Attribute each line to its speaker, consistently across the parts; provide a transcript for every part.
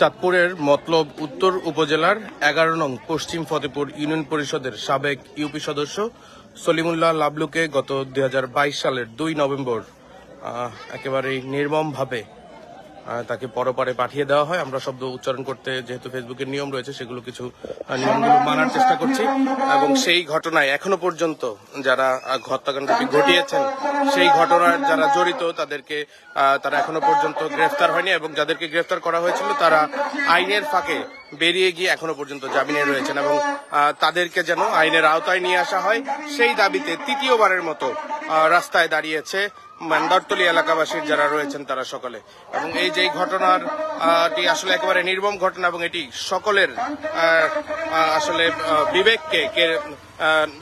Speaker 1: চাঁদপুরের মতলব উত্তর উপজেলার এগারো নং পশ্চিম ফতেপুর ইউনিয়ন পরিষদের সাবেক ইউপি সদস্য সলিমুল্লাহ লাবলুকে গত দু হাজার বাইশ সালের দুই নভেম্বর একেবারে একেবারেই নির্মমভাবে তাকে পরপারে পাঠিয়ে দেওয়া হয়। আমরা শব্দ উচ্চারণ করতে যেহেতু ফেসবুকের নিয়ম রয়েছে, সেগুলো কিছু নিয়মগুলো মানার চেষ্টা করছি। এবং সেই ঘটনায় এখনও পর্যন্ত যারা হত্যাকাণ্ডটি ঘটিয়েছেন, সেই ঘটনার যারা জড়িত, তাদেরকে তারা এখনও পর্যন্ত গ্রেফতার হয়নি এবং যাদেরকে গ্রেফতার করা হয়েছিল, তারা আইনের ফাঁকে বেরিয়ে গিয়ে এখনও পর্যন্ত জামিনে রয়েছেন এবং তাদেরকে যেন আইনের আওতায় নিয়ে আসা হয়। সেই দাবিতে তৃতীয়বারের মতো রাস্তায় দাঁড়িয়েছে মান্দারতলি এলাকাবাসীর যারা রয়েছেন তারা সকলে। এবং এই যে ঘটনার টি আসলে একেবারে নির্মম ঘটনা এবং এটি সকলের আসলে বিবেককে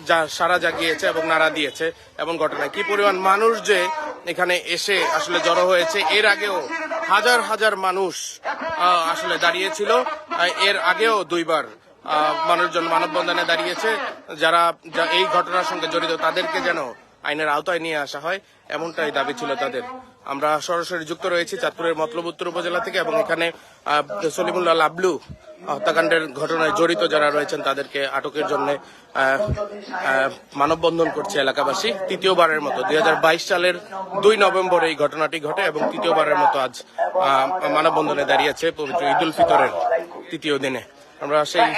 Speaker 1: যা সারা জাগিয়েছে এবং নাড়া দিয়েছে এমন ঘটনা। কি পরিমাণ মানুষ যে এখানে এসে আসলে জড়ো হয়েছে, এর আগেও হাজার হাজার মানুষ আসলে দাঁড়িয়েছিল। এর আগেও দুইবার মানুষজন মানববন্ধনে দাঁড়িয়েছে। যারা এই ঘটনার সঙ্গে জড়িত তাদেরকে যেন আইনের আওতায় নিয়ে আসা হয় এমনটাই দাবি ছিল তাদের। আমরা সরাসরি যুক্ত রয়েছি চাঁদপুরের মতলব উত্তর উপজেলা থেকে এবং এখানে সলিমুল্লাহ লাবলু হত্যাকাণ্ডের ঘটনায় জড়িত যারা রয়েছেন তাদেরকে আটকের জন্য মানববন্ধন করছে এলাকাবাসী। তৃতীয়বারের মতো দুই সালের দুই নভেম্বর এই ঘটনাটি ঘটে এবং তৃতীয়বারের মতো আজ মানববন্ধনে দাঁড়িয়েছে পবিত্র ঈদুল ফিতরের তৃতীয় দিনে। আমরা সেই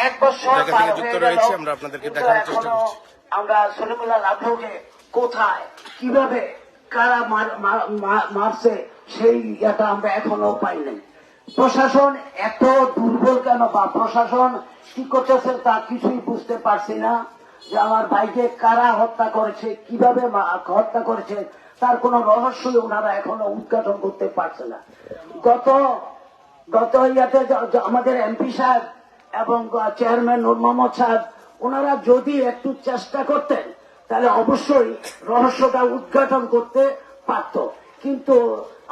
Speaker 1: জায়গা থেকে যুক্ত রয়েছি আমরা আপনাদেরকে দেখানোর চেষ্টা করছি।
Speaker 2: আমরা সলিমুল্লাহ লাভকে কোথায়? কীভাবে? কারা মার- মার- মার- মারছে? সেই ইয়েটা আমরা এখনও পাই নাই। প্রশাসন এত দুর্বল কেন বা প্রশাসন কি করতেছে তা কিছুই বুঝতে পারছি না। যে আমার ভাইকে কারা হত্যা করেছে, কীভাবে হত্যা করেছে, তার কোন রহস্যই ওনারা এখনও উদ্ঘাটন করতে পারছে না। গত গত ইয়াতে আমাদের এমপি সাহেব এবং চেয়ারম্যান নূর মোহাম্মদ সাহেব, ওনারা যদি একটু চেষ্টা করতেন তাহলে অবশ্যই রহস্যটা উদ্ঘাটন করতে পারত। কিন্তু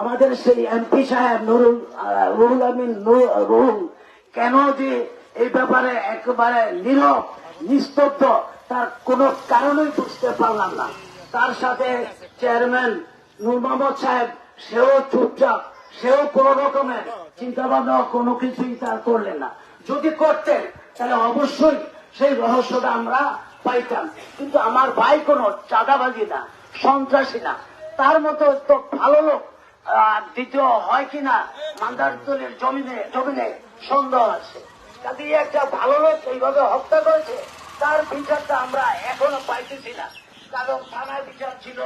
Speaker 2: আমাদের সেই এমপি সাহেব নুরুল রুহুল আমিন রুহুল, কেন যে এই ব্যাপারে একেবারে নীরব, নিস্তব্ধ, তার কোনো কারণই বুঝতে পারলাম না। তার সাথে চেয়ারম্যান নূর মোহাম্মদ সাহেব, সেও চুপচাপ, সেও কোন রকমের চিন্তা ভাবনা কোনো কিছুই তার করলেন না। যদি করতেন, তাহলে অবশ্যই সেই রহস্যটা আমরা পাইতাম। কিন্তু আমার ভাই কোনো চাঁদাবাজি না, সন্ত্রাসী না। তার মতো তো ভালো লোক দ্বিতীয় হয় কিনা মান্দারতলের জমিনে জমিনে সন্দেহ আছে। কাজে একটা ভালো লোক এইভাবে হত্যা করেছে, তার বিচারটা আমরা এখনও পাইতেছি না। কারণ থানায় বিচার ছিল,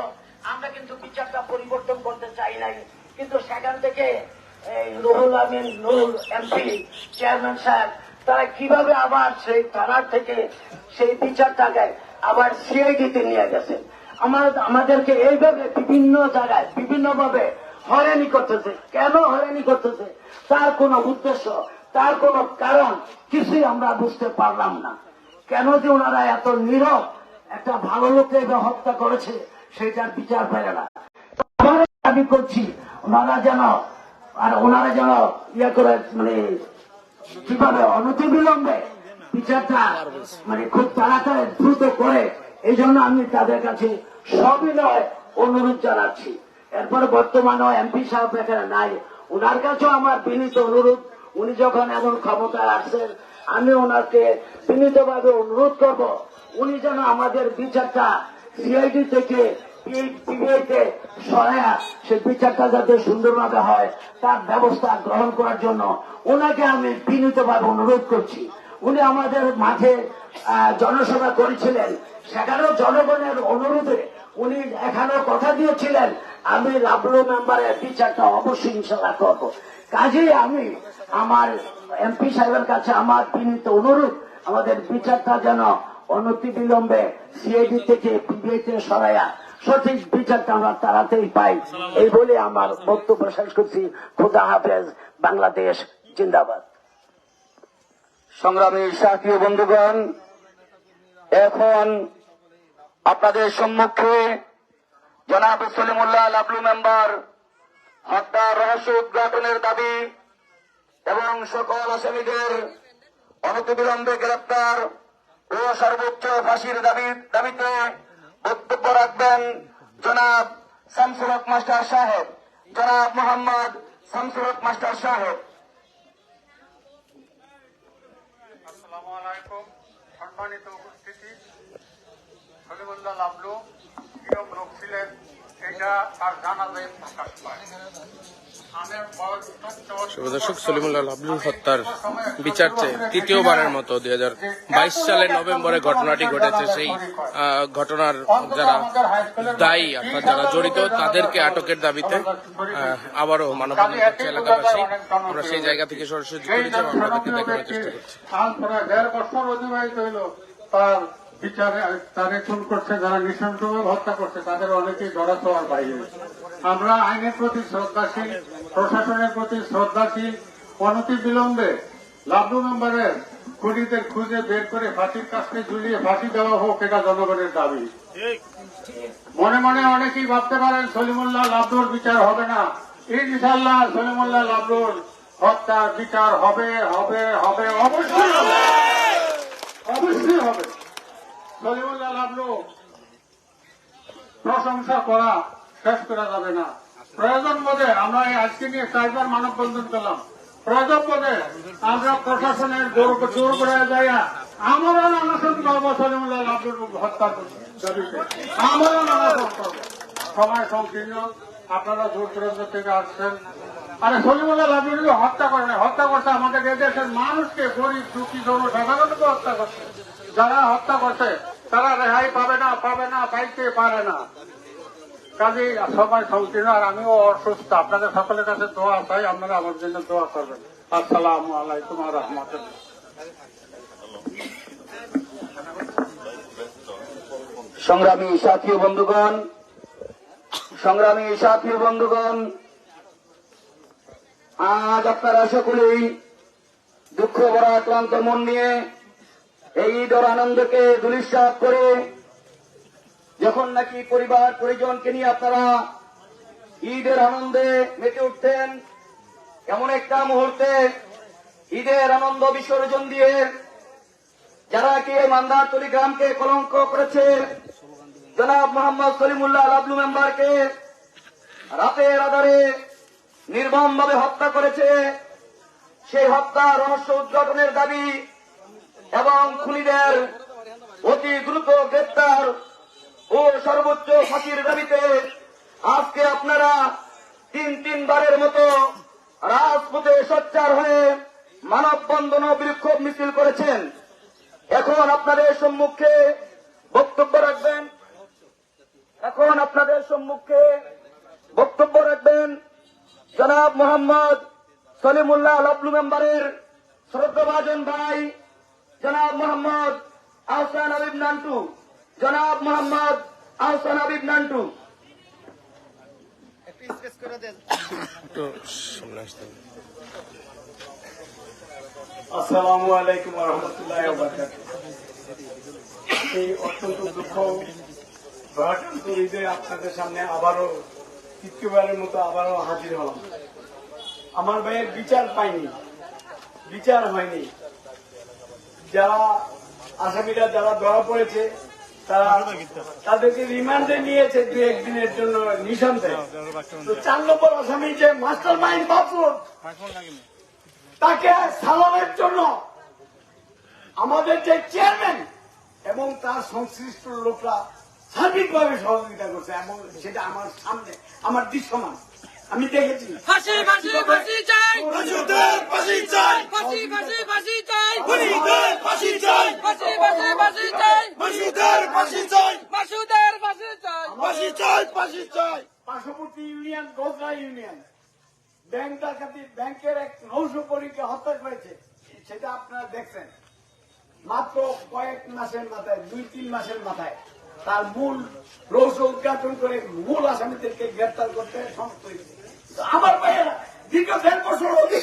Speaker 2: আমরা কিন্তু বিচারটা পরিবর্তন করতে চাই নাই। কিন্তু সেখান থেকে এই রুহুল আমিন নুরুল এমপি, চেয়ারম্যান সাহেব তারা কীভাবে আবার সেই থানার থেকে সেই বিচারটাকে আবার সিআইডিতে নিয়ে গেছে? আমাদেরকে এইভাবে বিভিন্ন জায়গায় বিভিন্ন ভাবে হয়রানি করতেছে। কেন হয়রানি করতেছে? তার কোনো উদ্দেশ্য, তার কোনো কারণ কিছুই আমরা বুঝতে পারলাম না। কেন যে ওনারা এত নীরব, একটা ভালো লোককে হত্যা করেছে সেটার বিচার পেলে না। দাবি করছি ওনারা যেন, আর ওনারা যেন ইয়ে করে মানে কীভাবে অনতিবিলম্বে বিচারটা মানে খুব তাড়াতাড়ি দ্রুত করে, এই জন্য আমি তাদের কাছে সবিনয় অনুরোধ জানাচ্ছি। এরপর বর্তমানে এমপি সাহেব এখানে নাই। ওনার কাছেও আমার বিনীত অনুরোধ। উনি যখন এমন ক্ষমতায় আসছেন, আমি ওনাকে বিনীতভাবে অনুরোধ করব, উনি যেন আমাদের বিচারটা সিআইডি থেকে সুন্দরভাবে হয়, তার ব্যবস্থা গ্রহণ করার জন্য ওনাকে আমি বিনীতভাবে অনুরোধ করছি। উনি আমাদের জনসভা করেছিলেন। সেখানেও জনগণের অনুরোধে উনি কথা দিয়েছিলেন, আমি মেম্বারের বিচারটা অবশ্যই ইনশাল্লাহ করব। কাজেই আমি আমার এমপি সাহেবের কাছে আমার বিনীত অনুরোধ, আমাদের বিচারটা যেন অনতি বিলম্বে সিআইডি থেকে পিবিআইতে সরাইয়া সঠিক বিচারটা আমরা তাড়াতাড়ি পাই। এই বলে আমার বক্তব্য শেষ করছি। খুদা হাফেজ, বাংলাদেশ জিন্দাবাদ।
Speaker 3: সংগ্রামী সাথীয় বন্ধুগণ, এখন আপনাদের সম্মুখে জনাব সলিমুল্লাহ লাবলু মেম্বার হত্যার রহস্য উদ্ঘাটনের দাবি এবং সকল আসামিদের অনতিবিলম্বে গ্রেপ্তার ও সর্বোচ্চ ফাঁসির দাবি দাবিতে বক্তব্য রাখবেন জনাব শামসুর মাস্টার সাহেব। জনাব মোহাম্মদ শামসুর মাস্টার সাহেব।
Speaker 4: আসসালামু আলাইকুম। সম্মানিত উপস্থিতি। হলিমুল্লাহ লাবলু, প্রিয় লোক ছিলেন
Speaker 1: দর্শক সলিমুল্লাহ লাবলুর হত্যার বিচার চেয়ে তৃতীয়বারের মতো দুই হাজার বাইশ সালের নভেম্বরে ঘটনাটি ঘটেছে সেই ঘটনার যারা দায়ী অর্থাৎ যারা জড়িত তাদেরকে আটকের দাবিতে আবারও মানববন্ধন করছে এলাকাবাসী। আমরা সেই জায়গা থেকে সরাসরি আপনাদেরকে দেখানোর চেষ্টা করছি।
Speaker 4: বিচারে খুন করছে, যারা হত্যা করছে, তাদের অনেকেই ধরা ছোঁয়ার বাইরে আমরা আইনের প্রতি শ্রদ্ধাশীল, প্রশাসনের প্রতি শ্রদ্ধাশীল, অনতি বিলম্বে মেম্বারের খুনিদের খুঁজে বের করে ফাঁসির কাছকে ঝুলিয়ে ফাঁসি দেওয়া হোক, এটা জনগণের দাবি। মনে মনে অনেকেই ভাবতে পারেন, সলিমুল্লাহ লাবলুর বিচার হবে না। ইনশাল্লাহ সলিমুল্লাহ লাবলুর হত্যার বিচার হবে হবে হবে, অবশ্যই হবে লাবলু প্রশংসা করা শেষ করা যাবে না। প্রয়োজন বোধে আমরা আজকে নিয়ে চারবার মানববন্ধন করলাম প্রয়োজন বোধে আমরা প্রশাসনের জোর করে যাইয়া আমরা অনশন করব সলিমুল্লাহ দাবিতে আমরা অনশন করব সময় সংকীর্ণ। আপনারা দূর দূরান্ত থেকে আসছেন। আরে সলিমুল্লাহ লাবলুকে হত্যা করে না হত্যা করছে আমাদের এদেশের মানুষকে গরিব, দুঃখী জনসাধারণকে হত্যা করছে। যারা হত্যা করছে তারা রেহাই পাবে না পাবে না, পাইতে পারে না। কাজে সময় সংকীর্ণ আর আমিও অসুস্থ। আপনাদের সকলের কাছে দোয়া চাই, আপনারা আমার জন্য দোয়া করবেন। আসসালামু আলাইকুম রহমতুল্লাহ।
Speaker 3: সংগ্রামী সাথী বন্ধুগণ, সংগ্রামী সাথী বন্ধুগণ, আজ আপনারা সকলেই দুঃখ ভরা, ক্লান্ত মন নিয়ে এই ঈদের আনন্দকে দুলিশ্বাস করে যখন নাকি পরিবার পরিজনকে নিয়ে আপনারা ঈদের আনন্দে মেতে উঠতেন, এমন একটা মুহূর্তে ঈদের আনন্দ বিসর্জন দিয়ে যারা কি মান্দারতলি গ্রামকে কলঙ্ক করেছে, জনাব মোহাম্মদ সলিমুল্লাহ লাবলু মেম্বারকে রাতের আধারে নির্মম ভাবে হত্যা করেছে। সেই হত্যা রহস্য উদ্ঘাটনের দাবি এবং খুনিদের অতি দ্রুত গ্রেপ্তার ও সর্বোচ্চ ফাঁসির দাবিতে আজকে আপনারা তিন তিনবারের মতো রাজপথে সোচ্চার হয়ে মানববন্ধন ও বিক্ষোভ মিছিল করেছেন। এখন আপনাদের সম্মুখে বক্তব্য রাখবেন। এখন আপনাদের সম্মুখে বক্তব্য রাখবেন জনাব মোহাম্মদ সলিমুল্লাহ লাবলু মেম্বারের শ্রদ্ধাভাজন ভাই জনাব মোহাম্মদ আহসান হাবিব নান্টু। জনাব মোহাম্মদ আহসান হাবিব নান্টু।
Speaker 1: সামনে
Speaker 5: আসসালামু আলাইকুম রহমতুল্লাহ এই অত্যন্ত দুঃখ ভারাক্রান্ত হৃদয়ে আপনাদের সামনে আবারও তৃতীয়বারের মতো আবারও হাজির হলাম। আমার ভাইয়ের বিচার পাইনি। বিচার হয়নি। যারা আসামিরা যারা ধরা পড়েছে তারা তাদেরকে রিমান্ডে নিয়েছে দু একদিনের জন্য নিঃসন্দেহে তো চার নম্বর আসামি যে মাস্টার মাইন্ড বাথরুম তাকে সালামের জন্য আমাদের যে চেয়ারম্যান এবং তার সংশ্লিষ্ট লোকরা সার্বিকভাবে সহযোগিতা করছে এবং সেটা আমার সামনে আমার দৃশ্যমান। আমি দেখেছি।
Speaker 6: ফাঁসি ফাঁসি ফাঁসি চাই।
Speaker 5: ফাঁসি চাই।
Speaker 6: ফাঁসি ফাঁসি ফাঁসি চাই।
Speaker 5: ফাঁসি চাই।
Speaker 6: ফাঁসি ফাঁসি ফাঁসি চাই।
Speaker 5: ফাঁসি চাই।
Speaker 6: ফাঁসি চাই।
Speaker 5: ফাঁসি চাই ফাঁসি চাই। পার্শ্ববর্তী ইউনিয়ন ইউনিয়ন। ব্যাংক ডাকাতি ব্যাংকের এক নৌশকরীকে হত্যা করেছে। সেটা আপনারা দেখছেন। মাত্র কয়েক মাসের মাথায় দুই তিন মাসের মাথায় তার মূল রহস্য উদ্ঘাটন করে মূল আসামিদেরকে গ্রেপ্তার করতে সমর্থ হয়েছে আমার ভাইয়েরা, দীর্ঘ দেড় বছর অধিক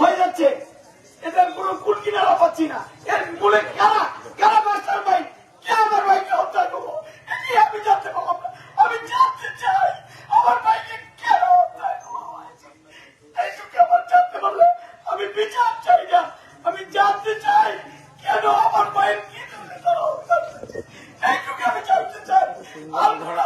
Speaker 5: হয়ে যাচ্ছে। এদের কোনো কুল কিনারা পাচ্ছি না। এর মূলে কারা? কারা মাস্টার ভাই? কে আমার ভাইকে হত্যা করব? আমি জানতে পারব না। আমি জানতে চাই, আমার ভাইকে কেন হত্যা করা হয়েছে আমি জানতে চাই, কেন আমার ভাইয়ের কি আমি জানতে চাই আপনারা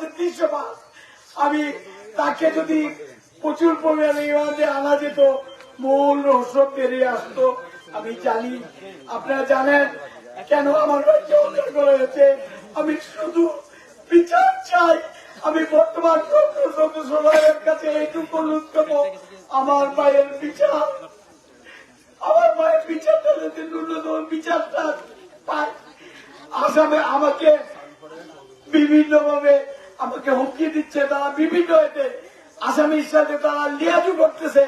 Speaker 5: মাঝে দৃশ্যমান আমি তাকে যদি প্রচুর পরিমাণে ইমানে আনা যেত, মূল রহস্য বেরিয়ে আসতো। আমি জানি, আপনারা জানেন কেন আমার করা হয়েছে। আমি শুধু বিচার চাই। আমি বর্তমান সদস্যের কাছে এইটুকু অনুরোধ করব, আমার ভাইয়ের বিচার। আমার মায়ের বিচারটা যাতে ন্যূনতম বিচারটা পায়, আসামে আমাকে বিভিন্ন ভাবে আমাকে হুমকি দিচ্ছে, তারা বিভিন্ন এতে আসামির সাথে তারা লিয়াজু করতেছে।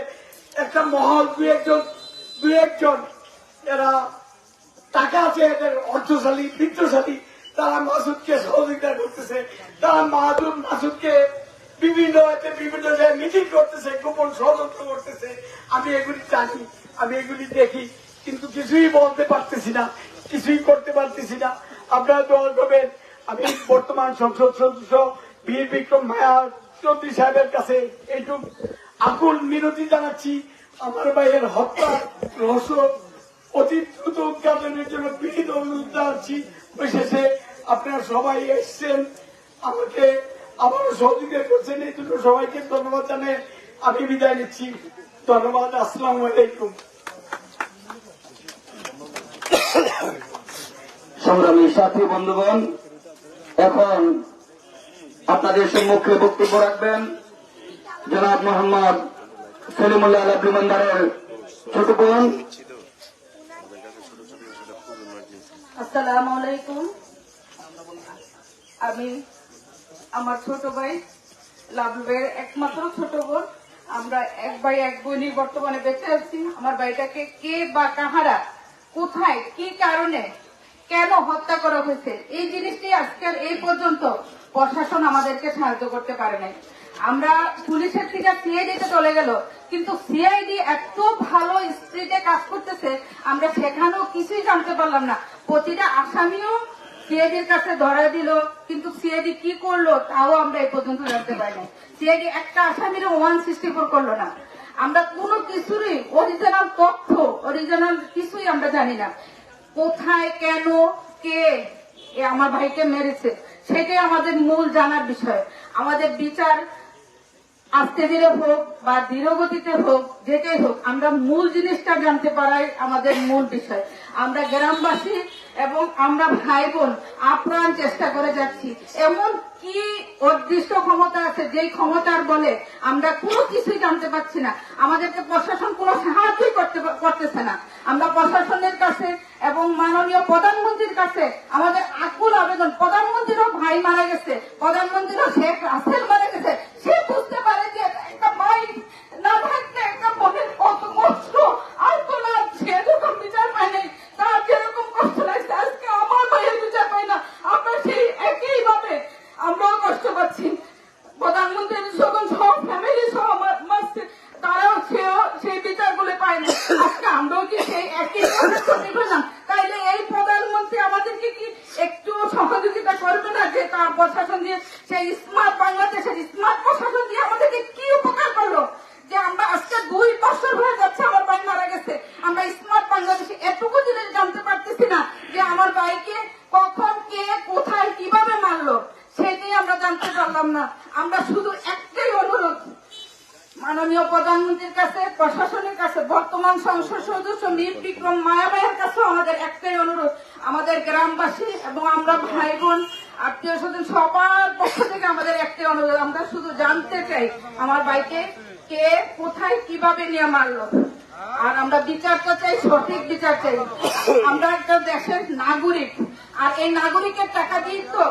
Speaker 5: একটা মহল, দুই একজন দুই একজন এরা টাকা আছে এদের অর্থশালী বিত্তশালী। তারা মাসুদকে সহযোগিতা করতেছে। তারা মাহাদুর মাসুদকে বিভিন্ন এতে বিভিন্ন জায়গায় মিটিং করতেছে, গোপন ষড়যন্ত্র করতেছে। আমি এগুলি জানি, আমি এগুলি দেখি, কিন্তু কিছুই বলতে পারতেছি না, কিছুই করতে পারতেছি না। আপনারা দোয়া করবেন আমি বর্তমান সংসদ সদস্য বীর বিক্রম মায়া চৌধুরী সাহেবের কাছে এইটুকু আকুল মিনতি জানাচ্ছি। আমার ভাইয়ের হত্যা রহস্য অতি দ্রুত উদ্ঘাটনের জন্য বিনীত অনুরোধ জানাচ্ছি। বিশেষে আপনারা সবাই এসছেন, আমাকে আবারও সহযোগিতা করছেন, এই জন্য সবাইকে ধন্যবাদ জানিয়ে আমি বিদায় নিচ্ছি। ধন্যবাদ, আসসালামু আলাইকুম।
Speaker 3: সংগ্রামী সাথী, বন্ধুগণ এখন আপনাদের সম্মুখে বক্তব্য রাখবেন। জনাব মোহাম্মদ সলিমুল্লাহ মন্দারের ছোট বোন।
Speaker 7: আসসালামু আলাইকুম। আমি আমার ছোট ভাই লাভলুবের একমাত্র ছোট বোন। আমরা এক ভাই, এক বোনই বর্তমানে বেঁচে আছি। আমার ভাইটাকে কে বা কাহারা, কোথায়, কি কারণে কেন হত্যা করা হয়েছে? এই জিনিসটি আজকের এই পর্যন্ত প্রশাসন আমাদেরকে সাহায্য করতে পারে নাই। আমরা পুলিশের থেকে সিআইডিতে চলে গেল, কিন্তু সিআইডি এত ভালো স্ট্রিটে কাজ করতেছে, আমরা সেখানেও কিছুই জানতে পারলাম না। প্রতিটা আসামিও সিআইডির কাছে ধরা দিল, কিন্তু সিআইডি কি করল তাও আমরা এই পর্যন্ত জানতে পারি না সিআইডি একটা আসামিরও ওয়ান সিক্সটি ফোর করল না। আমরা কোনো কিছুরই অরিজিনাল তথ্য অরিজিনাল কিছুই আমরা জানি না। কোথায়, কেন, কে? আমার ভাইকে মেরেছে। সেটাই আমাদের মূল জানার বিষয়। আমাদের বিচার আস্তে দিলে হোক বা ধীরগতিতে হোক, যেটাই হোক, আমরা মূল জিনিসটা জানতে পারাই আমাদের মূল বিষয়। আমরা গ্রামবাসী এবং আমরা ভাই বোন আপ্রাণ চেষ্টা করে যাচ্ছি। এমন কি অদৃষ্ট ক্ষমতা আছে, যেই ক্ষমতার বলে আমরা কোনো কিছুই জানতে পারছি না। আমাদেরকে প্রশাসন কোনো সাহায্যই করতে করতেছে না। আমরা প্রশাসনের কাছে এবং মাননীয় প্রধানমন্ত্রীর কাছে আমাদের আকুল আবেদন, প্রধানমন্ত্রীরও ভাই মারা গেছে, প্রধানমন্ত্রীরও শেখ রাসেল মারা গেছে। সে বুঝতে পারে যে একটা ভাই না থাকলে একটা মনের কত কষ্ট না সে যখন বিচার পায় নাই তার যেরকম কষ্ট লাগছে, আজকে আমার ভাইয়ের বিচার পাই না। আমরা সেই একই আমরাও কষ্ট পাচ্ছি। প্রধানমন্ত্রী যখন সব ফ্যামিলি সহ তারাও সেও সেই বিচারগুলো পায় না আজকে আমরাও কি সেই একই ভাবে ক্ষতি পেলাম তাইলে এই প্রধানমন্ত্রী আমাদেরকে কি একটু সহযোগিতা করবে না যে তার প্রশাসন দিয়ে সেই স্মার্ট বাংলাদেশের স্মার্ট প্রশাসন দিয়ে আমাদেরকে কি উপকার করল যে আমরা আজকে দুই বছর হয়ে যাচ্ছে আমার ভাই মারা গেছে আমরা স্মার্ট বাংলাদেশে এটুকু জিনিস জানতে পারতেছি না যে আমার ভাইকে কখন কে কোথায় কীভাবে মারলো সেটাই আমরা জানতে পারলাম না আমরা শুধু একটাই অনুরোধ মাননীয় প্রধানমন্ত্রীর কাছে প্রশাসনের কাছে বর্তমান সংসদ সদস্য বিক্রম মায়াবাইয়ের কাছেও আমাদের একটাই অনুরোধ, আমাদের গ্রামবাসী এবং আমরা ভাই বোন আত্মীয় স্বজন সবার পক্ষ থেকে আমাদের একটাই অনুরোধ, আমরা শুধু জানতে চাই আমার ভাইকে কে কোথায় কীভাবে নিয়ে মারলো। আর আমরা বিচারটা চাই, সঠিক বিচার চাই। আমরা একটা দেশের নাগরিক, আর এই নাগরিকের টাকা দিয়ে তো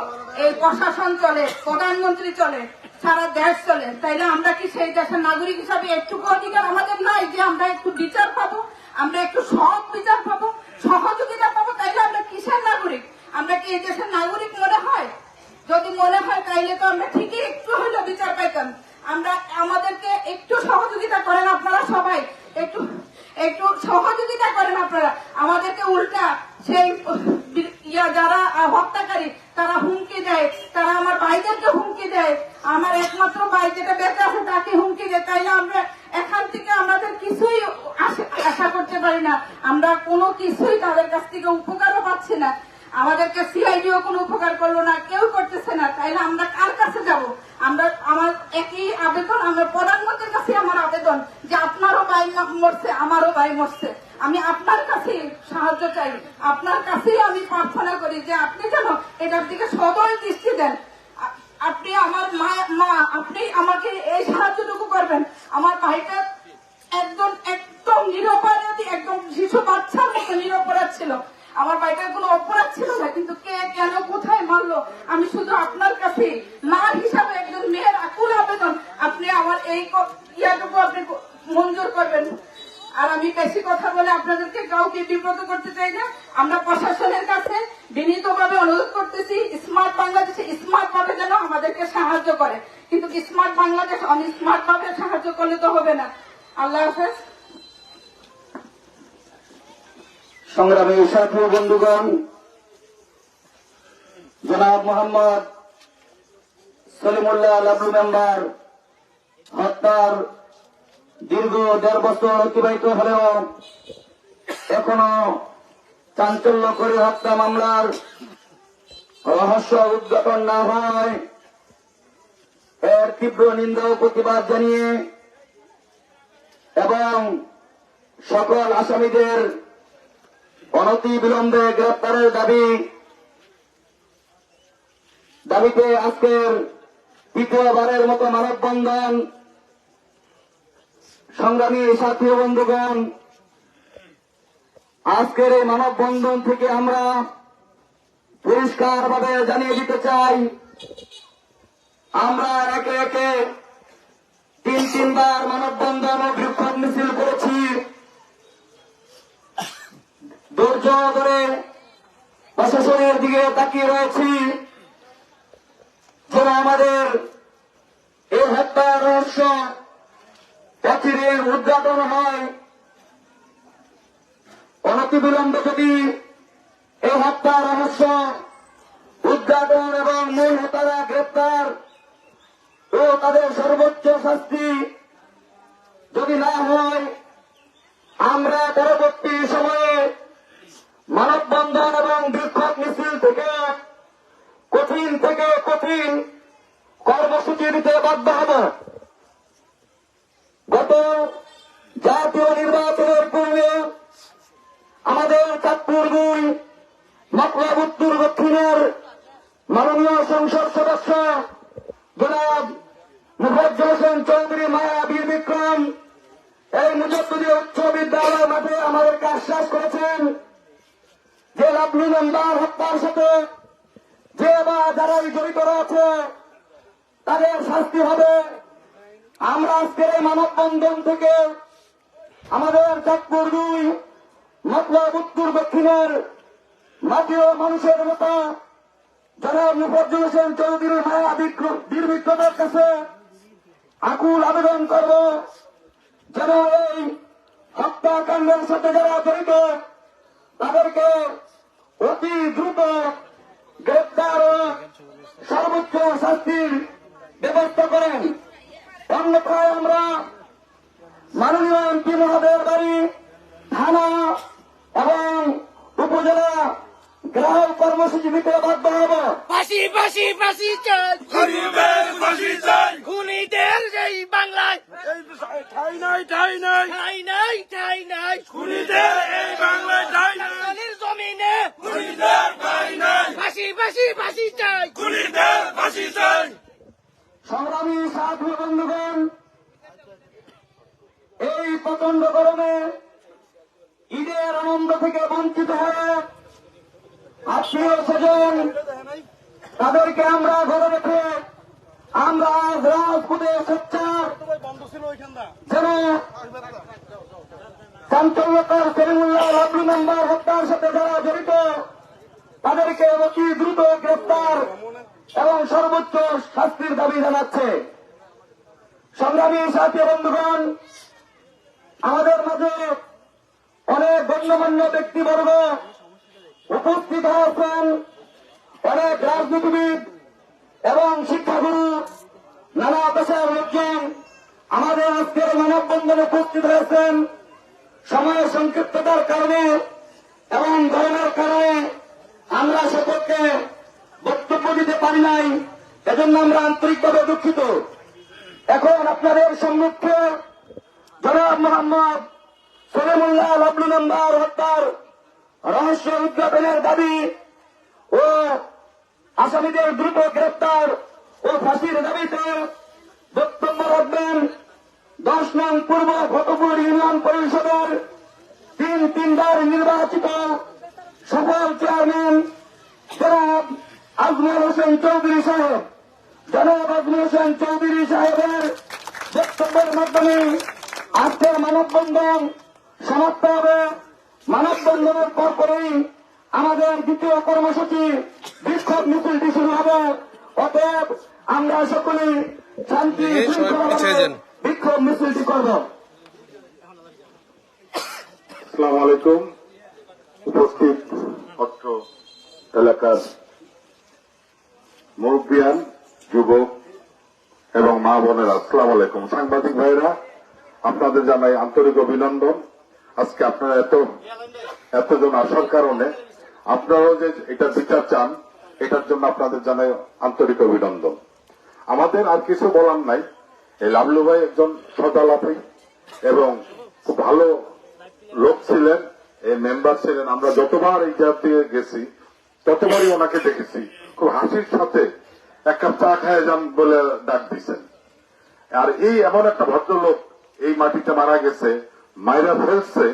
Speaker 7: এই প্রশাসন চলে, প্রধানমন্ত্রী চলে, সারা দেশ চলে। তাইলে আমরা কি সেই দেশের নাগরিক হিসাবে একটুকু অধিকার আমাদের নাই যে আমরা একটু বিচার পাবো? আমরা একটু সৎ বিচার পাবো, সহযোগিতা পাবো, তাইলে আমরা কিসের নাগরিক? আমরা কি এই দেশের নাগরিক মনে হয়? যদি মনে হয়, তাইলে তো আমরা ঠিকই একটু হলেও বিচার পাইতাম। আমরা আমাদেরকে একটু সহযোগিতা করেন আপনারা সবাই। একটু একটু সহযোগিতা করেন আপনারা। আমাদেরকে উল্টা সেই, ইয়া যারা হত্যাকারী, তারা হুমকি দেয়। তারা আমার ভাইদেরকে হুমকি দেয়। আমার একমাত্র ভাই যেটা বেঁচে আছে, তাকে হুমকি দেয়। তাই না আমরা এখান থেকে আমাদের কিছুই আশা করতে পারি না। আমরা কোনো কিছুই তাদের কাছ থেকে উপকারও পাচ্ছি না। আমাদেরকে সিআইডিও কোনো উপকার করল না, কেউ করতেছে না। তাইলে আমরা কার কাছে যাব? আমরা আমার একই আবেদন, আমরা প্রধানমন্ত্রীর কাছে আমার আবেদন যে আপনারও ভাই মরছে, আমারও ভাই মরছে। আমি আপনার কাছে সাহায্য চাই। আপনার কাছেই আমি প্রার্থনা করি যে আপনি যেন এটার দিকে সদয় দৃষ্টি দেন। আপনি আমার মা মা, আপনি আমাকে এই সাহায্যটুকু করবেন। আমার ভাইটা একদম একদম নিরপরাধ, একদম শিশু বাচ্চার মতো নিরপরাধ ছিল। আমার ভাইটার কোনো অপরাধ ছিল না, কিন্তু কে কেন কোথায় মারলো? আমি শুধু আপনার কাছে মা হিসাবে একজন মেয়ের আকুল আবেদন। আপনি আমার এই ইয়াটুকু আপনি মঞ্জুর করবেন। আর আমি বেশি কথা বলে আপনাদেরকে কাউকে বিব্রত করতে চাই না। আমরা প্রশাসনের কাছে বিনীতভাবে অনুরোধ করতেছি স্মার্ট বাংলাদেশে স্মার্ট ভাবে যেন আমাদেরকে সাহায্য করে। কিন্তু স্মার্ট বাংলাদেশ অনস্মার্ট ভাবে সাহায্য করলে তো হবে না। আল্লাহ হাফেজ।
Speaker 3: সংগ্রামী সাথী বন্ধুগণ, জনাব মোহাম্মদ সলিমুল্লাহ লাবলু মেম্বার, হত্যার দীর্ঘ দেড় বছর অতিবাহিত হলেও এখনও চাঞ্চল্যকরী হত্যা মামলার রহস্য উদ্ঘাটন না হয়। এর তীব্র নিন্দা ও প্রতিবাদ জানিয়ে এবং সকল আসামিদের অনতি বিলম্বে গ্রেপ্তারের দাবি। দাবিতে আজকের তৃতীয়বারের মতো মানববন্ধন। সংগ্রামী সাথী বন্ধুগণ, আজকের এই মানববন্ধন থেকে আমরা পরিষ্কারভাবে জানিয়ে দিতে চাই, আমরা একে একে তিন তিনবার মানববন্ধন ও বিক্ষোভ মিছিল করেছি ধৈর্য ধরে প্রশাসনের দিকে তাকিয়ে রয়েছি যেন আমাদের এই হত্যার রহস্য অচিরে উদ্ঘাটন হয় অনতিবিলম্বে যদি এই হত্যার রহস্য উদ্ঘাটন এবং মূল হতারা গ্রেপ্তার ও তাদের সর্বোচ্চ শাস্তি যদি না হয় আমরা পরবর্তী সময়ে মানববন্ধন এবং বিক্ষোভ মিছিল থেকে কঠিন থেকে কঠিন কর্মসূচি দিতে বাধ্য হব গত জাতীয় নির্বাচনের পূর্বে আমাদের চাঁদপুর দুই মকলাব উত্তর দক্ষিণের মাননীয় সংসদ সদস্য জনাব মুফজ্জল হোসেন চৌধুরী মায়া বীর বিক্রম। এই মুজদ্দুদি উচ্চ বিদ্যালয় মাঠে আমাদেরকে আশ্বাস করেছেন যে লাভলু মেম্বার হত্যার সাথে যে বা যারাই জড়িত রয়েছে, তাদের শাস্তি হবে। আমরা আজকের এই মানববন্ধন থেকে আমাদের চাঁদপুর দুই মতলব উত্তর দক্ষিণের জাতীয় মানুষের নেতা যারা মুফজ্জুল হোসেন চৌধুরী মায়া বিক্রমের কাছে আকুল আবেদন করব। যেন এই হত্যাকাণ্ডের সাথে যারা জড়িত, তাদেরকে অতি দ্রুত গ্রেপ্তার সর্বোচ্চ শাস্তির ব্যবস্থা করেন। অন্যথায় আমরা মাননীয় এমপি মহোদয়ের বাড়ি, থানা গ্রাহক কর্মসূচি দিতে বাধ্য হব।
Speaker 6: ফাঁসি ফাঁসি ফাঁসি চাই।
Speaker 8: গরিবের ফাঁসি চাই।
Speaker 6: খুনিদের এই বাংলায়।
Speaker 8: ঠাই নাই ঠাই নাই।
Speaker 6: ঠাই নাই ঠাই নাই।
Speaker 8: খুনিদের এই বাংলায় ঠাই নাই।
Speaker 6: বাঙালির জমিনে।
Speaker 8: খুনিদের ঠাই নাই।
Speaker 6: ফাঁসি ফাঁসি ফাঁসি চাই।
Speaker 8: খুনিদের ফাঁসি চাই।
Speaker 3: সংগ্রামী সাধু বন্ধুগণ এই প্রচণ্ড গরমে ঈদের আনন্দ থেকে বঞ্চিত হয়ে আত্মীয় স্বজন, তাদেরকে আমরা ঘরে রেখে আমরা আজ রাজপুতে সোচ্চার। যেন সেলিমুল্লাহ লাভলু মেম্বার হত্যার সাথে যারা জড়িত, তাদেরকে অতি দ্রুত গ্রেপ্তার এবং সর্বোচ্চ শাস্তির দাবি জানাচ্ছে। সংগ্রামী সাথী বন্ধুগণ, আমাদের মাঝে অনেক গণ্যমান্য ব্যক্তিবর্গ উপস্থিত হয়েছেন অনেক রাজনীতিবিদ এবং শিক্ষাগুরু নানা পেশার লোকজন আমাদের আজকের মানববন্ধনে উপস্থিত হয়েছেন সময় সংক্ষিপ্ততার কারণে এবং গরমের কারণে আমরা সকলকে বক্তব্য দিতে পারি নাই, এজন্য আমরা আন্তরিকভাবে দুঃখিত। এখন আপনাদের সম্মুখে জনাব মোহাম্মদ সলিমুল্লাহ নাম্বার হত্যার রহস্য উদ্ঘাটনের দাবি ও আসামিদের দ্রুত গ্রেপ্তার ও ফাঁসির দাবিতে বক্তব্য রাখবেন দশ নং পূর্ব ফতপুর ইউনিয়ন পরিষদের তিন তিনবার নির্বাচিত সফল চেয়ারম্যান জনাব আজমল হোসেন চৌধুরী সাহেব। জনাব আজমল হোসেন চৌধুরী সাহেবের বক্তব্যের মাধ্যমে আজকের মানববন্ধন সমাপ্ত হবে। মানববন্ধনের পরপরই আমাদের দ্বিতীয় কর্মসূচি বিক্ষোভ মিছিলটি শুরু হবে। অতএব আমরা সকলেই শান্তি। বিক্ষোভ মিছিলটি করব।
Speaker 9: আসসালামু আলাইকুম। উপস্থিত অত্র এলাকার মুরব্বিয়ান যুবক এবং মা বোনেরা আসসালাম আলাইকুম। সাংবাদিক ভাইরা আপনাদের জানাই আন্তরিক অভিনন্দন। আজকে আপনারা এত, এতজন আসার কারণে আপনারাও যে এটা বিচার চান, এটার জন্য আপনাদের জানাই আন্তরিক অভিনন্দন। আমাদের আর কিছু বলার নাই। এই লাভলু ভাই একজন সদালাপী এবং খুব ভালো লোক ছিলেন, এই মেম্বার ছিলেন। আমরা যতবার এই জাতীয় গেছি, ততবারই ওনাকে দেখেছি। খুব হাসির সাথে এক কাপ চা খায় যান বলে ডাক দিছেন আর এই এমন একটা ভদ্রলোক এই মাটিতে মারা গেছে মায়েরা ফেলছে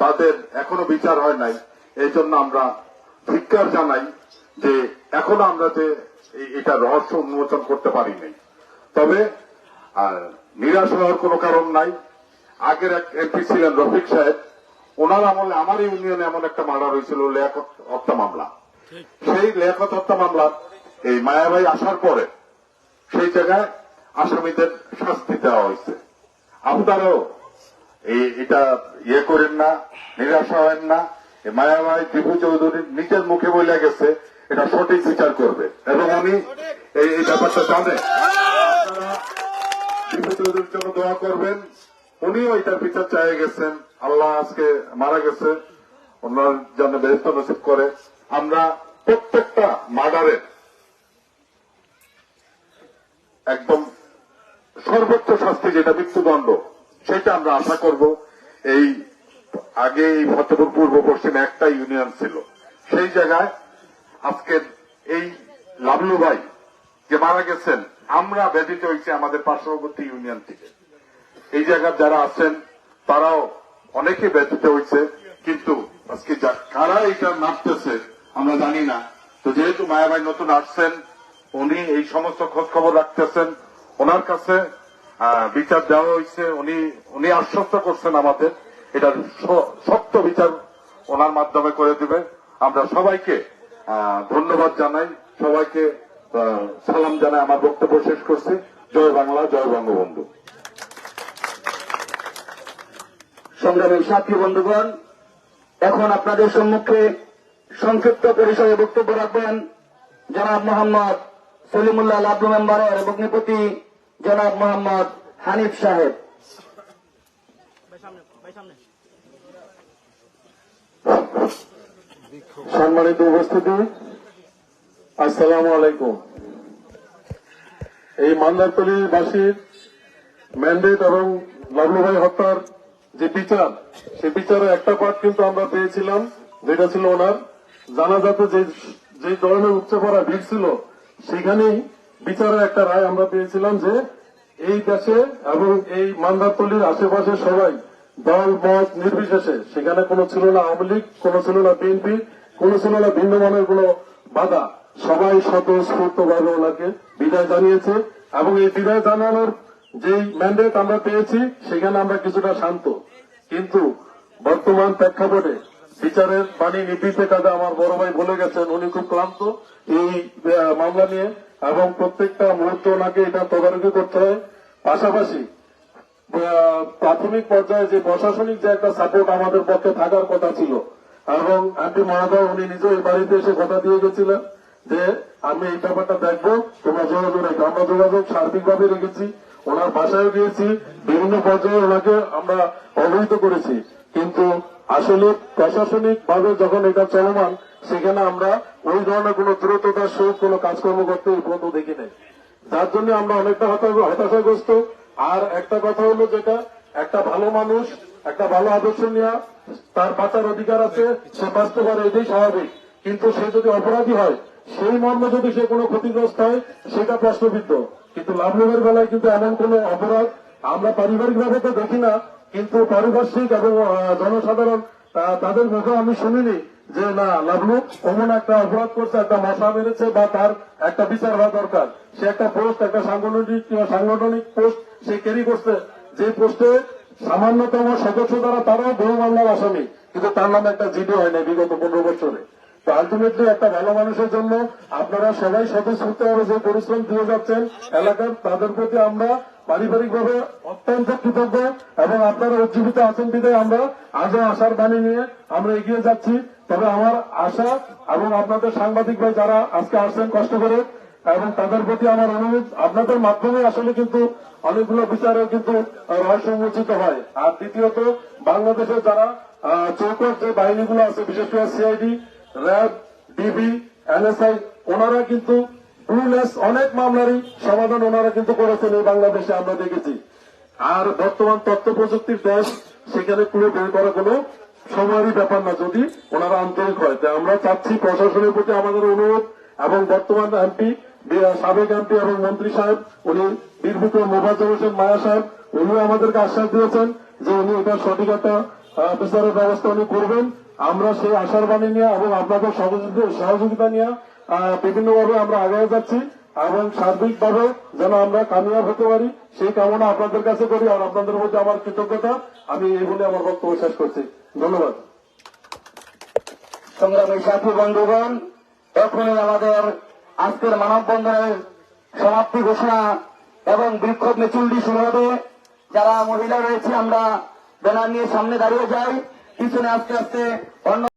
Speaker 9: তাদের এখনও বিচার হয় নাই। এই জন্য আমরা ধিক্কার জানাই যে এখনও আমরা যে এটা রহস্য উন্মোচন করতে পারি নাই। তবে আর নিরাশ হওয়ার কোনো কারণ নাই। আগের এক এমপি ছিলেন রফিক সাহেব ওনার আমলে আমার ইউনিয়নে এমন একটা মার্ডার হয়েছিল লিয়াকত হত্যা মামলা। সেই লিয়াকত হত্যা মামলা এই মায়াবাই আসার পরে সেই জায়গায় আসামিদের শাস্তি দেওয়া হয়েছে। আপনারাও এটা ইয়ে করেন না, নিরাশা হবেন না। মায়াবাই দীপু চৌধুরী নিজের মুখে বলে গেছে, এটা সঠিক বিচার করবে। এবং উনি এই ব্যাপারটা জানে। দীপু চৌধুরীর জন্য দোয়া করবেন। উনিও এটার বিচার চাইয়ে গেছেন। আল্লাহ আজকে মারা গেছে। ওনার জন্য বেহস্ত নসিব করে। আমরা প্রত্যেকটা মার্ডারের একদম সর্বোচ্চ শাস্তি যেটা মৃত্যুদণ্ড সেটা আমরা আশা করব, এই আগে এই ফতেপুর পূর্ব পশ্চিম একটা ইউনিয়ন ছিল। সেই জায়গায় আজকে এই লাভলু ভাই যে মারা গেছেন, আমরা ব্যতীত হয়েছি আমাদের পার্শ্ববর্তী ইউনিয়ন থেকে। এই জায়গার যারা আছেন, তারাও অনেকে ব্যতীত হয়েছে, কিন্তু আজকে কারা এটা নামতেছে আমরা জানি না। তো যেহেতু মায়াবাই নতুন আসছেন, উনি এই সমস্ত খোঁজ খবর রাখতেছেন। ওনার কাছে বিচার দেওয়া হয়েছে, উনি উনি আশ্বস্ত করছেন আমাদের। এটার সত্য বিচার ওনার মাধ্যমে করে দিবে আমরা সবাইকে ধন্যবাদ জানাই। সবাইকে সালাম জানাই। আমার বক্তব্য শেষ করছি। জয় বাংলা, জয় বঙ্গবন্ধু।
Speaker 3: সংগ্রামী সাথী বন্ধুগণ, এখন আপনাদের সম্মুখে সংক্ষিপ্ত পরিসরে বক্তব্য রাখবেন। জনাব মোহাম্মদ সলিমুল্লাহ লাবলু মেম্বারের ভগ্নিপতি জনাব মোহাম্মদ হানিফ সাহেব।
Speaker 9: সম্মানিত উপস্থিতি, আসসালামু আলাইকুম। এই মান্দারতলিবাসীর ম্যান্ডেট এবং লাভলুভাই হত্যার যে বিচার, সে বিচারের একটা পার্ট কিন্তু আমরা পেয়েছিলাম, যেটা ছিল ওনার। জানাজাতে যে যে ধরনের উচ্চ পড়া ভিড় ছিল, সেখানেই বিচারের একটা রায় আমরা পেয়েছিলাম যে এই দেশে এবং এই মান্দারতলির আশেপাশে সবাই দল, মত নির্বিশেষে, সেখানে কোনো ছিল না আওয়ামী লীগ, কোনো ছিল না বিএনপি, কোনো ছিল না ভিন্ন মনের কোনো বাধা। সবাই স্বতঃস্ফূর্ত ভাবে ওনাকে বিদায় জানিয়েছে এবং এই বিদায় জানানোর যেই ম্যান্ডেট আমরা পেয়েছি, সেখানে আমরা কিছুটা শান্ত। কিন্তু বর্তমান প্রেক্ষাপটে বিচারের বাণী নিবৃত্তে কাজে আমার বড় ভাই বলে গেছেন, উনি খুব ক্লান্ত। এই মামলা নিয়ে এবং প্রত্যেকটা মুহূর্তে ওনাকে এটা তদারকি করতে হয়। পাশাপাশি প্রাথমিক পর্যায়ে যে প্রশাসনিক যে একটা সাপোর্ট আমাদের পক্ষে থাকার কথা ছিল,
Speaker 10: এবং আন্টি মহাদয় উনি নিজে এই বাড়িতে এসে কথা দিয়ে গেছিলেন যে, আমি এই ব্যাপারটা দেখব, তোমরা যোগাযোগ রেখো। আমরা যোগাযোগ সার্বিকভাবে রেখেছি, ওনার বাসায় গিয়েছি, বিভিন্ন পর্যায়ে ওনাকে আমরা অবহিত করেছি। কিন্তু আসলে প্রশাসনিক ভাবে যখন এটা চলমান সেখানে আমরা ওই ধরনের কোনো দ্রুততার সহিত কোনো কাজকর্ম করতে এই পর্যন্ত দেখি নাই। যার জন্য আমরা অনেকটা হতাশ- হতাশাগ্রস্ত। আর একটা কথা হলো যেটা, একটা ভালো মানুষ, একটা ভালো আদর্শ নিয়ে তার বাঁচার অধিকার আছে, সে বাঁচতে পারে, এটাই স্বাভাবিক। কিন্তু সে যদি অপরাধী হয়, সেই মর্মে যদি সে কোনো ক্ষতিগ্রস্ত হয়, সেটা প্রশ্নবিদ্ধ। কিন্তু লাভলোভের বেলায় কিন্তু এমন কোনো অপরাধ আমরা পারিবারিক ভাবে তো দেখি না, কিন্তু পারিপার্শ্বিক এবং জনসাধারণ তাদের মুখে আমি শুনিনি। যে না লাভলু অমন একটা অপরাধ করছে, একটা মশা মেরেছে বা তার একটা বিচার হওয়া দরকার। সে একটা পোস্ট একটা সাংগঠনিক সাংগঠনিক পোস্ট সে ক্যারি করছে। যে পোস্টে সামান্যতম সদস্য দ্বারা তারাও বহু মামলার আসামি, কিন্তু তার নামে একটা জিডি হয় না বিগত পনেরো বছরে। তো আলটিমেটলি একটা ভালো মানুষের জন্য আপনারা সবাই স্বতঃস্ফূর্তভাবে যে পরিশ্রম দিয়ে যাচ্ছেন এলাকার, তাদের প্রতি আমরা পারিবারিক ভাবে অত্যন্ত কৃতজ্ঞ এবং আপনারা উজ্জীবিত আছেন বিদায় আমরা। আজও আশার বাণী নিয়ে আমরা এগিয়ে যাচ্ছি। তবে আমার আশা এবং আপনাদের সাংবাদিক ভাই যারা আজকে আসছেন কষ্ট করে, এবং তাদের প্রতি আমার অনুরোধ, আপনাদের মাধ্যমে আসলে কিন্তু অনেকগুলো বিচারে কিন্তু রহস্য উন্মোচিত হয়। আর দ্বিতীয়ত বাংলাদেশের যারা চৌকট যে বাহিনীগুলো আছে, বিশেষ করে সিআইডি, র্যাব, ডিবি, এনএসআই, ওনারা কিন্তু ব্লুলেস অনেক মামলারই সমাধান ওনারা কিন্তু করেছেন এই বাংলাদেশে আমরা দেখেছি। আর বর্তমান তথ্য প্রযুক্তির দেশ, সেখানে পুরো বের করা কোনো সময়েরই ব্যাপার না যদি ওনারা আন্তরিক হয়। তাই আমরা চাচ্ছি প্রশাসনের প্রতি আমাদের অনুরোধ এবং বর্তমান এমপি সাবেক এমপি এবং মন্ত্রী সাহেব উনি বীরভূপের মোবাজ্জম হোসেন মায়া সাহেব উনি আমাদেরকে আশ্বাস দিয়েছেন যে উনি এটার সঠিক একটা আহ, বিচারের ব্যবস্থা উনি করবেন। আমরা সেই আশার বাণী নিয়ে এবং আপনাদের সহযোগিতা- নিয়ে বিভিন্নভাবে আমরা আগে যাচ্ছি এবং সার্বিকভাবে যেন আমরা কামিয়াব হতে পারি সেই কামনা আপনাদের কাছে করি আর আপনাদের মধ্যে আমার কৃতজ্ঞতা। আমি এই বলে আমার বক্তব্য শেষ করছি। ধন্যবাদ।
Speaker 3: সংগ্রামী সাথী বন্ধুগণ, এখনই আমাদের আজকের মানববন্ধনের সমাপ্তি ঘোষণা এবং বিক্ষোভ মিছিলটি শুরু হবে। যারা মহিলা রয়েছে, আমরা ব্যানার নিয়ে সামনে দাঁড়িয়ে যাই। পিছনে আস্তে আস্তে অন্য